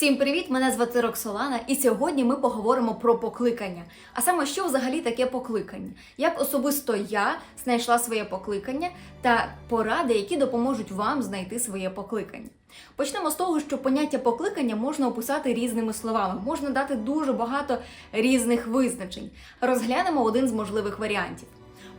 Всім привіт! Мене звати Роксолана, і сьогодні ми поговоримо про покликання. А саме, що взагалі таке покликання? Як особисто я знайшла своє покликання та поради, які допоможуть вам знайти своє покликання. Почнемо з того, що поняття покликання можна описати різними словами, можна дати дуже багато різних визначень. Розглянемо один з можливих варіантів.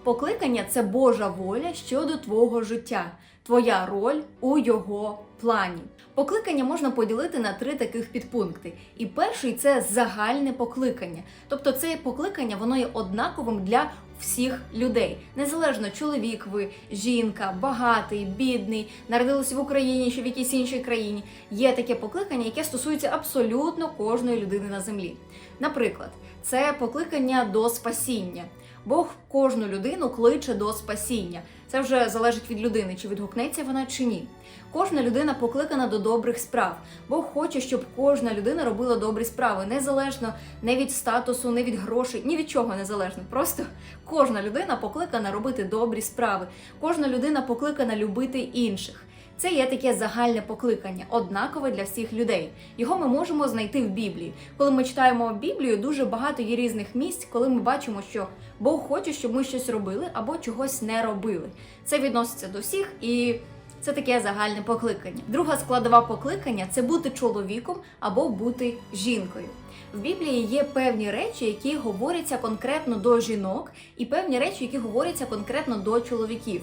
Покликання це Божа воля щодо твого життя, твоя роль у його плані. Покликання можна поділити на три таких підпункти. І перший це загальне покликання. Тобто це покликання воно є однаковим для всіх людей. Незалежно чоловік ви, жінка, багатий, бідний, народилися в Україні чи в якійсь іншій країні. Є таке покликання, яке стосується абсолютно кожної людини на землі. Наприклад, це покликання до спасіння. Бог кожну людину кличе до спасіння. Це вже залежить від людини, чи відгукнеться вона чи ні. Кожна людина покликана до добрих справ. Бог хоче, щоб кожна людина робила добрі справи, незалежно не від статусу, не від грошей, ні від чого незалежно. Просто кожна людина покликана робити добрі справи. Кожна людина покликана любити інших. Це є таке загальне покликання, однакове для всіх людей. Його ми можемо знайти в Біблії. Коли ми читаємо Біблію, дуже багато є різних місць, коли ми бачимо, що Бог хоче, щоб ми щось робили або чогось не робили. Це відноситься до всіх і. Це таке загальне покликання. Друга складова покликання це бути чоловіком або бути жінкою. В Біблії є певні речі, які говоряться конкретно до жінок, і певні речі, які говоряться конкретно до чоловіків.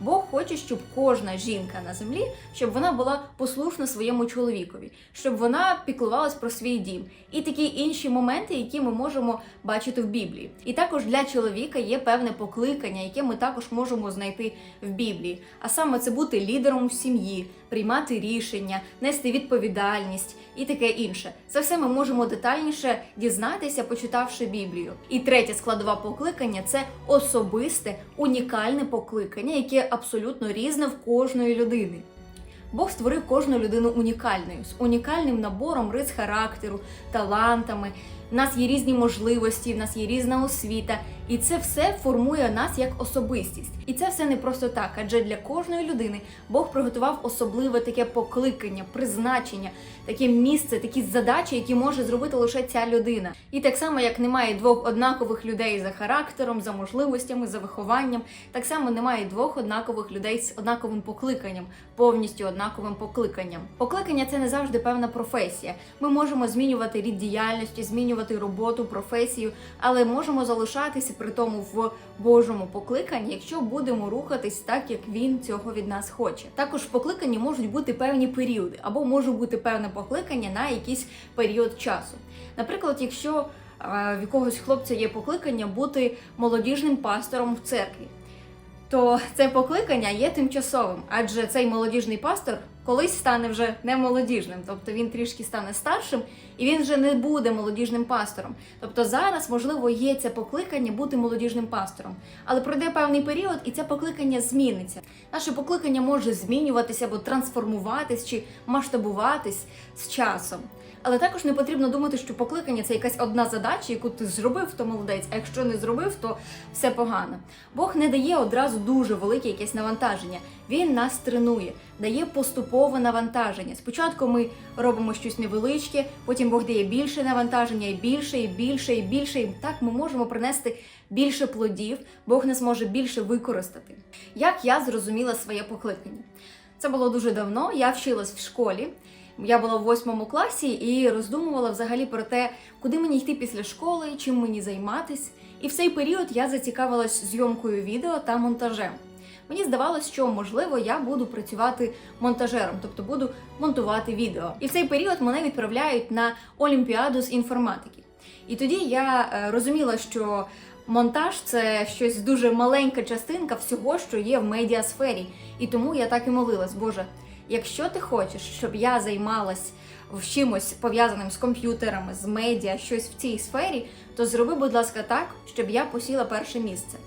Бог хоче, щоб кожна жінка на землі, щоб вона була послушна своєму чоловікові, щоб вона піклувалась про свій дім, і такі інші моменти, які ми можемо бачити в Біблії. І також для чоловіка є певне покликання, яке ми також можемо знайти в Біблії. А саме це бути лідером в сім'ї, приймати рішення, нести відповідальність і таке інше. Це все ми можемо детальніше дізнатися, почитавши Біблію. І третє складова покликання це особисте, унікальне покликання, яке абсолютно різне в кожної людини. Бог створив кожну людину унікальною, з унікальним набором рис характеру, талантами. У нас є різні можливості, в нас є різна освіта, і це все формує нас як особистість. І це все не просто так, адже для кожної людини Бог приготував особливе таке покликання, призначення, таке місце, такі задачі, які може зробити лише ця людина. І так само, як немає двох однакових людей за характером, за можливостями, за вихованням, так само немає двох однакових людей з однаковим покликанням, повністю однаковим покликанням. Покликання це не завжди певна професія. Ми можемо змінювати рід діяльності, змінювати роботу, професію, але можемо залишатися при тому в Божому покликанні, якщо будемо рухатись так, як він цього від нас хоче. Також в покликанні можуть бути певні періоди, або може бути певне покликання на якийсь період часу. Наприклад, якщо е, в якогось хлопця є покликання бути молодіжним пастором в церкві, то це покликання є тимчасовим, адже цей молодіжний пастор колись стане вже не молодіжним, тобто він трішки стане старшим і він вже не буде молодіжним пастором. Тобто зараз, можливо, є це покликання бути молодіжним пастором, але пройде певний період, і це покликання зміниться. Наше покликання може змінюватися або трансформуватись чи масштабуватись з часом. Але також не потрібно думати, що покликання це якась одна задача, яку ти зробив, то молодець. А якщо не зробив, то все погано. Бог не дає одразу дуже велике якесь навантаження. Він нас тренує, дає поступове навантаження. Спочатку ми робимо щось невеличке, потім Бог дає більше навантаження, і більше, і більше, і більше. І так ми можемо принести більше плодів. Бог нас може більше використати. Як я зрозуміла своє покликання? Це було дуже давно. Я вчилась в школі. Я була в восьмому класі і роздумувала взагалі про те, куди мені йти після школи, чим мені займатись. І в цей період я зацікавилась зйомкою відео та монтажем. Мені здавалось, що можливо я буду працювати монтажером, тобто буду монтувати відео. І в цей період мене відправляють на олімпіаду з інформатики. І тоді я е, розуміла, що монтаж це щось дуже маленька частинка всього, що є в медіасфері. І тому я так і молилась, Боже. Якщо ти хочеш, щоб я займалась чимось пов'язаним з комп'ютерами, з медіа, щось в цій сфері, то зроби, будь ласка, так, щоб я посіла перше місце.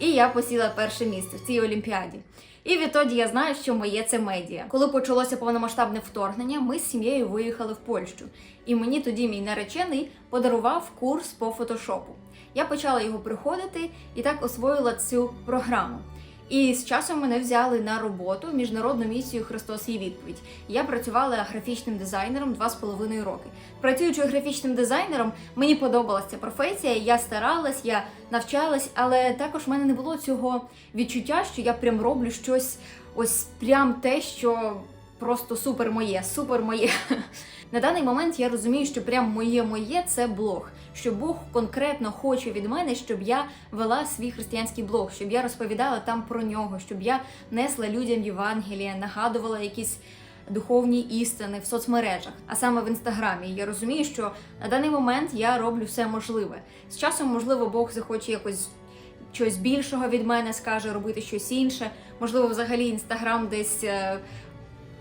І я посіла перше місце в цій олімпіаді. І відтоді я знаю, що моє це медіа. Коли почалося повномасштабне вторгнення, ми з сім'єю виїхали в Польщу. І мені тоді мій наречений подарував курс по фотошопу. Я почала його приходити і так освоїла цю програму. І з часом мене взяли на роботу в міжнародну місію Христос є відповідь. Я працювала графічним дизайнером два з половиною роки. Працюючи графічним дизайнером, мені подобалася професія. Я старалась, я навчалась, але також в мене не було цього відчуття, що я прям роблю щось, ось прям те, що просто супер моє, супер моє. На даний момент я розумію, що прям моє моє це блог. Що Бог конкретно хоче від мене, щоб я вела свій християнський блог, щоб я розповідала там про нього, щоб я несла людям Євангелія, нагадувала якісь духовні істини в соцмережах, а саме в інстаграмі. Я розумію, що на даний момент я роблю все можливе. З часом, можливо, Бог захоче якось щось більшого від мене, скаже робити щось інше. Можливо, взагалі інстаграм десь.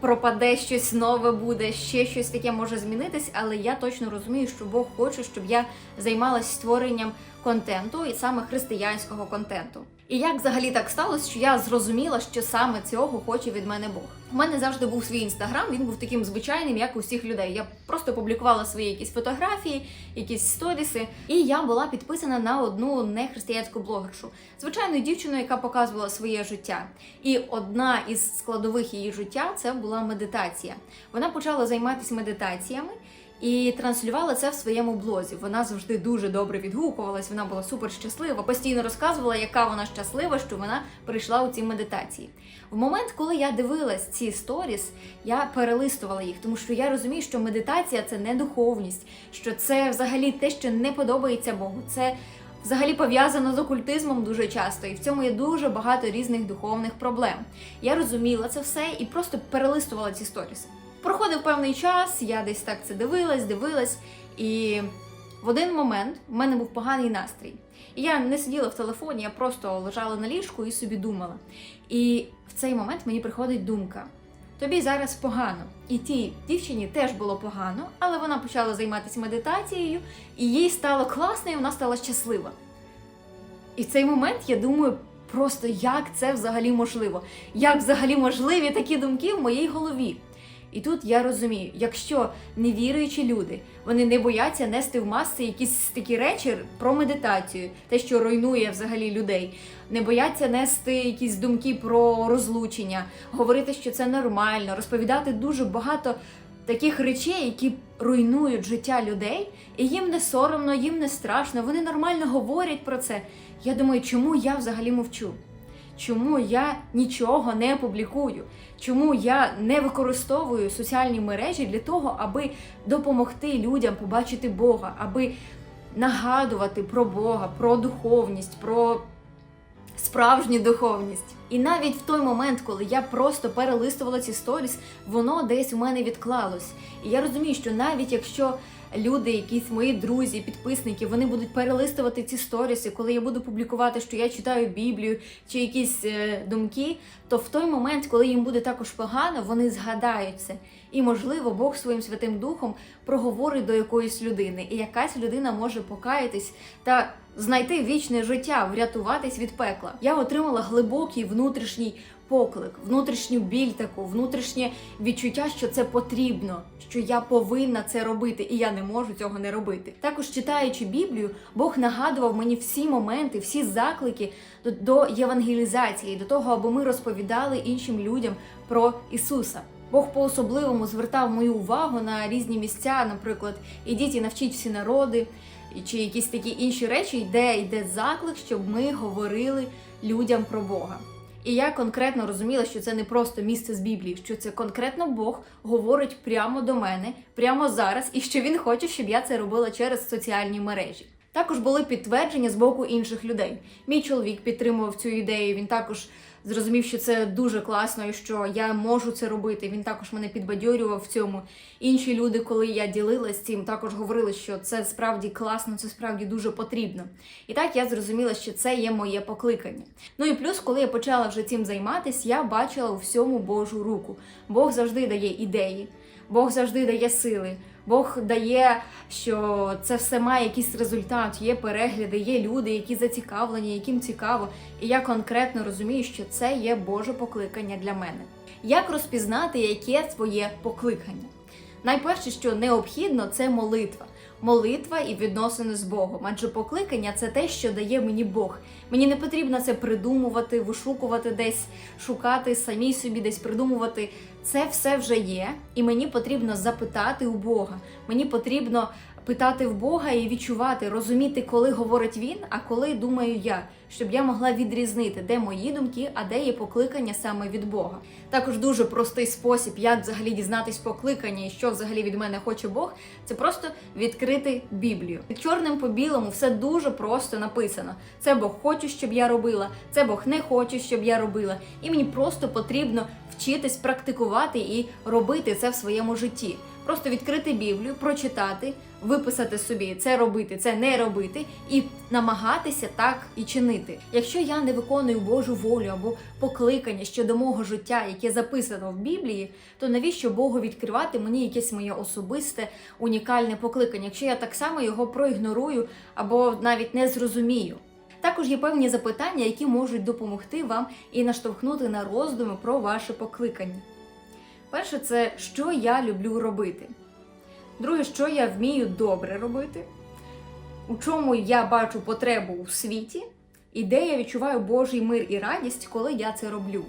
Пропаде щось нове буде, ще щось таке може змінитись, але я точно розумію, що Бог хоче, щоб я займалась створенням контенту і саме християнського контенту. І як взагалі так сталося, що я зрозуміла, що саме цього хоче від мене Бог. У мене завжди був свій інстаграм, він був таким звичайним, як у всіх людей. Я просто публікувала свої якісь фотографії, якісь сторіси, і я була підписана на одну нехристиянську блогершу, звичайну дівчину, яка показувала своє життя. І одна із складових її життя це була медитація. Вона почала займатися медитаціями. І транслювала це в своєму блозі. Вона завжди дуже добре відгукувалась. Вона була супер щаслива, постійно розказувала, яка вона щаслива, що вона прийшла у ці медитації. В момент, коли я дивилась ці сторіс, я перелистувала їх, тому що я розумію, що медитація це не духовність, що це взагалі те, що не подобається Богу. Це взагалі пов'язано з окультизмом дуже часто, і в цьому є дуже багато різних духовних проблем. Я розуміла це все і просто перелистувала ці сторіси. Проходив певний час, я десь так це дивилась, дивилась, і в один момент в мене був поганий настрій. І я не сиділа в телефоні, я просто лежала на ліжку і собі думала. І в цей момент мені приходить думка: тобі зараз погано. І тій дівчині теж було погано, але вона почала займатися медитацією, і їй стало класно, і вона стала щаслива. І в цей момент я думаю, просто як це взагалі можливо? Як взагалі можливі такі думки в моїй голові? І тут я розумію, якщо невіруючі люди вони не бояться нести в маси якісь такі речі про медитацію, те, що руйнує взагалі людей, не бояться нести якісь думки про розлучення, говорити, що це нормально, розповідати дуже багато таких речей, які руйнують життя людей, і їм не соромно, їм не страшно, вони нормально говорять про це. Я думаю, чому я взагалі мовчу? Чому я нічого не публікую? Чому я не використовую соціальні мережі для того, аби допомогти людям побачити Бога, аби нагадувати про Бога, про духовність, про справжню духовність. І навіть в той момент, коли я просто перелистувала ці сторіс, воно десь у мене відклалось. І я розумію, що навіть якщо люди, якісь мої друзі, підписники, вони будуть перелистувати ці сторіси, коли я буду публікувати, що я читаю Біблію чи якісь е, думки, то в той момент, коли їм буде також погано, вони згадають це. І, можливо, Бог своїм святим духом проговорить до якоїсь людини, і якась людина може покаятись та знайти вічне життя, врятуватись від пекла. Я отримала глибокий внутрішній поклик, внутрішню біль таку, внутрішнє відчуття, що це потрібно, що я повинна це робити, і я не можу цього не робити. Також читаючи Біблію, Бог нагадував мені всі моменти, всі заклики до, до євангелізації, до того, аби ми розповідали іншим людям про Ісуса. Бог по-особливому звертав мою увагу на різні місця, наприклад, ідіть і навчіть всі народи, чи якісь такі інші речі, де йде заклик, щоб ми говорили людям про Бога. І я конкретно розуміла, що це не просто місце з Біблії, що це конкретно Бог говорить прямо до мене, прямо зараз, і що він хоче, щоб я це робила через соціальні мережі. Також були підтвердження з боку інших людей. Мій чоловік підтримував цю ідею. Він також зрозумів, що це дуже класно і що я можу це робити. Він також мене підбадьорював в цьому. Інші люди, коли я ділилась цим, також говорили, що це справді класно, це справді дуже потрібно. І так я зрозуміла, що це є моє покликання. Ну і плюс, коли я почала вже цим займатися, я бачила у всьому Божу руку. Бог завжди дає ідеї, Бог завжди дає сили. Бог дає, що це все має якийсь результат, є перегляди, є люди, які зацікавлені, яким цікаво. І я конкретно розумію, що це є Боже покликання для мене. Як розпізнати, яке твоє покликання? Найперше, що необхідно, це молитва. молитва і відносини з Богом. Адже покликання це те, що дає мені Бог. Мені не потрібно це придумувати, вишукувати десь, шукати самій собі, десь придумувати. Це все вже є, і мені потрібно запитати у Бога. Мені потрібно питати в Бога і відчувати, розуміти, коли говорить він, а коли думаю я, щоб я могла відрізнити, де мої думки, а де є покликання саме від Бога. Також дуже простий спосіб, як взагалі дізнатись покликання і що взагалі від мене хоче Бог, це просто відкрити Біблію. Чорним по білому все дуже просто написано. Це Бог хоче, щоб я робила, це Бог не хоче, щоб я робила. І мені просто потрібно вчитись практикувати і робити це в своєму житті. Просто відкрити Біблію, прочитати, виписати собі це робити, це не робити, і намагатися так і чинити. Якщо я не виконую Божу волю або покликання щодо мого життя, яке записано в Біблії, то навіщо Богу відкривати мені якесь моє особисте унікальне покликання, якщо я так само його проігнорую або навіть не зрозумію? Також є певні запитання, які можуть допомогти вам і наштовхнути на роздуми про ваше покликання. Перше, це що я люблю робити. Друге, що я вмію добре робити, у чому я бачу потребу у світі, і де я відчуваю Божий мир і радість, коли я це роблю.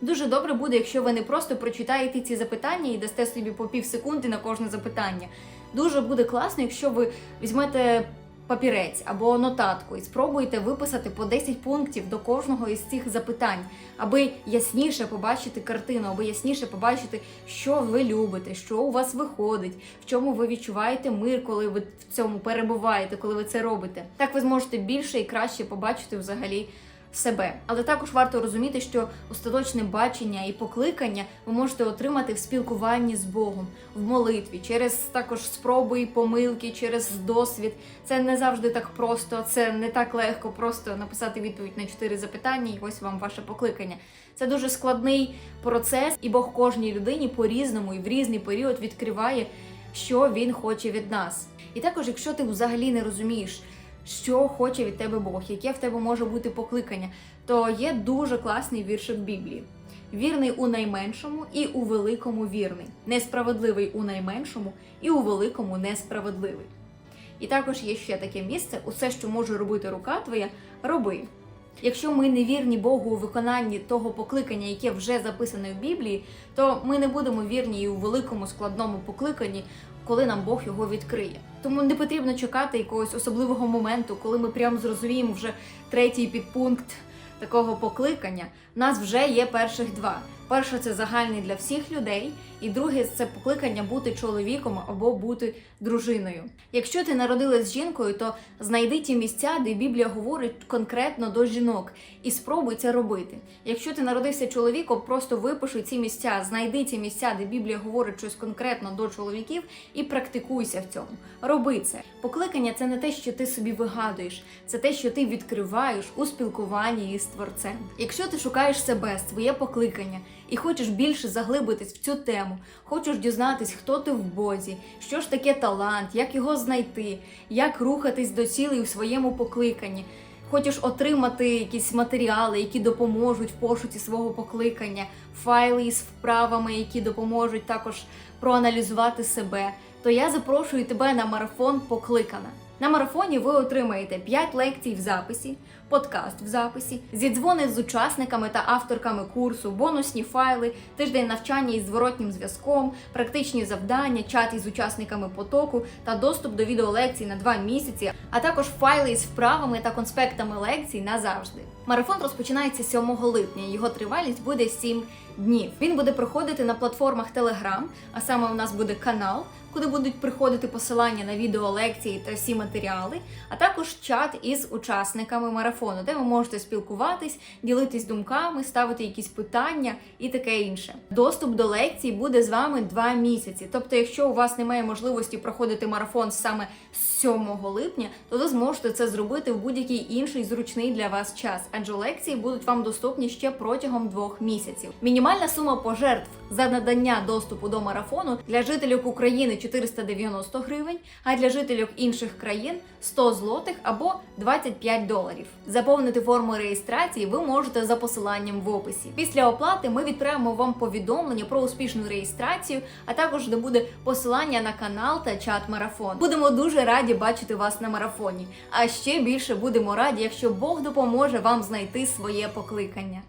Дуже добре буде, якщо ви не просто прочитаєте ці запитання і дасте собі по пів секунди на кожне запитання. Дуже буде класно, якщо ви візьмете папірець або нотатку і спробуйте виписати по 10 пунктів до кожного із цих запитань, аби ясніше побачити картину, аби ясніше побачити, що ви любите, що у вас виходить, в чому ви відчуваєте мир, коли ви в цьому перебуваєте, коли ви це робите. Так ви зможете більше і краще побачити взагалі себе. Але також варто розуміти, що остаточне бачення і покликання ви можете отримати в спілкуванні з Богом, в молитві, через також спроби і помилки, через досвід. Це не завжди так просто, це не так легко просто написати відповідь на чотири запитання, і ось вам ваше покликання. Це дуже складний процес, і Бог кожній людині по-різному і в різний період відкриває, що він хоче від нас. І також, якщо ти взагалі не розумієш, що хоче від тебе Бог, яке в тебе може бути покликання, то є дуже класний віршик Біблії. Вірний у найменшому і у великому вірний, несправедливий у найменшому і у великому несправедливий. І також є ще таке місце: усе, що може робити рука твоя, роби. Якщо ми не вірні Богу у виконанні того покликання, яке вже записане в Біблії, то ми не будемо вірні і у великому складному покликанні, коли нам Бог його відкриє. Тому не потрібно чекати якогось особливого моменту, коли ми прямо зрозуміємо вже третій підпункт такого покликання. У нас вже є перших два. Перше це загальний для всіх людей, і друге це покликання бути чоловіком або бути дружиною. Якщо ти народилась з жінкою, то знайди ті місця, де Біблія говорить конкретно до жінок, і спробуй це робити. Якщо ти народився чоловіком, просто випиши ці місця, знайди ці місця, де Біблія говорить щось конкретно до чоловіків, і практикуйся в цьому. Роби це. Покликання це не те, що ти собі вигадуєш, це те, що ти відкриваєш у спілкуванні із творцем. Якщо ти шукаєш себе, своє покликання і хочеш більше заглибитись в цю тему, хочеш дізнатись, хто ти в Бозі, що ж таке талант, як його знайти, як рухатись до цілей у своєму покликанні. Хочеш отримати якісь матеріали, які допоможуть в пошуці свого покликання, файли із вправами, які допоможуть також проаналізувати себе, то я запрошую тебе на марафон Покликана. На марафоні ви отримаєте 5 лекцій в записі, подкаст в записі, зідзвони з учасниками та авторками курсу, бонусні файли, тиждень навчання із зворотнім зв'язком, практичні завдання, чат із учасниками потоку та доступ до відеолекцій на 2 місяці, а також файли із вправами та конспектами лекцій назавжди. Марафон розпочинається 7 липня. Його тривалість буде 7 днів. Він буде проходити на платформах Telegram, а саме у нас буде канал, куди будуть приходити посилання на відеолекції та всі матеріали, а також чат із учасниками марафону, де ви можете спілкуватись, ділитись думками, ставити якісь питання і таке інше. Доступ до лекцій буде з вами 2 місяці. Тобто, якщо у вас немає можливості проходити марафон саме з 7 липня, то ви зможете це зробити в будь-який інший зручний для вас час, адже лекції будуть вам доступні ще протягом двох місяців. Мінімальна сума пожертв за надання доступу до марафону для жителів України 490 гривень, а для жителів інших країн 100 злотих або 25 доларів. Заповнити форму реєстрації ви можете за посиланням в описі. Після оплати ми відправимо вам повідомлення про успішну реєстрацію, а також де буде посилання на канал та чат марафон. Будемо дуже раді бачити вас на марафоні. А ще більше будемо раді, якщо Бог допоможе вам знайти своє покликання.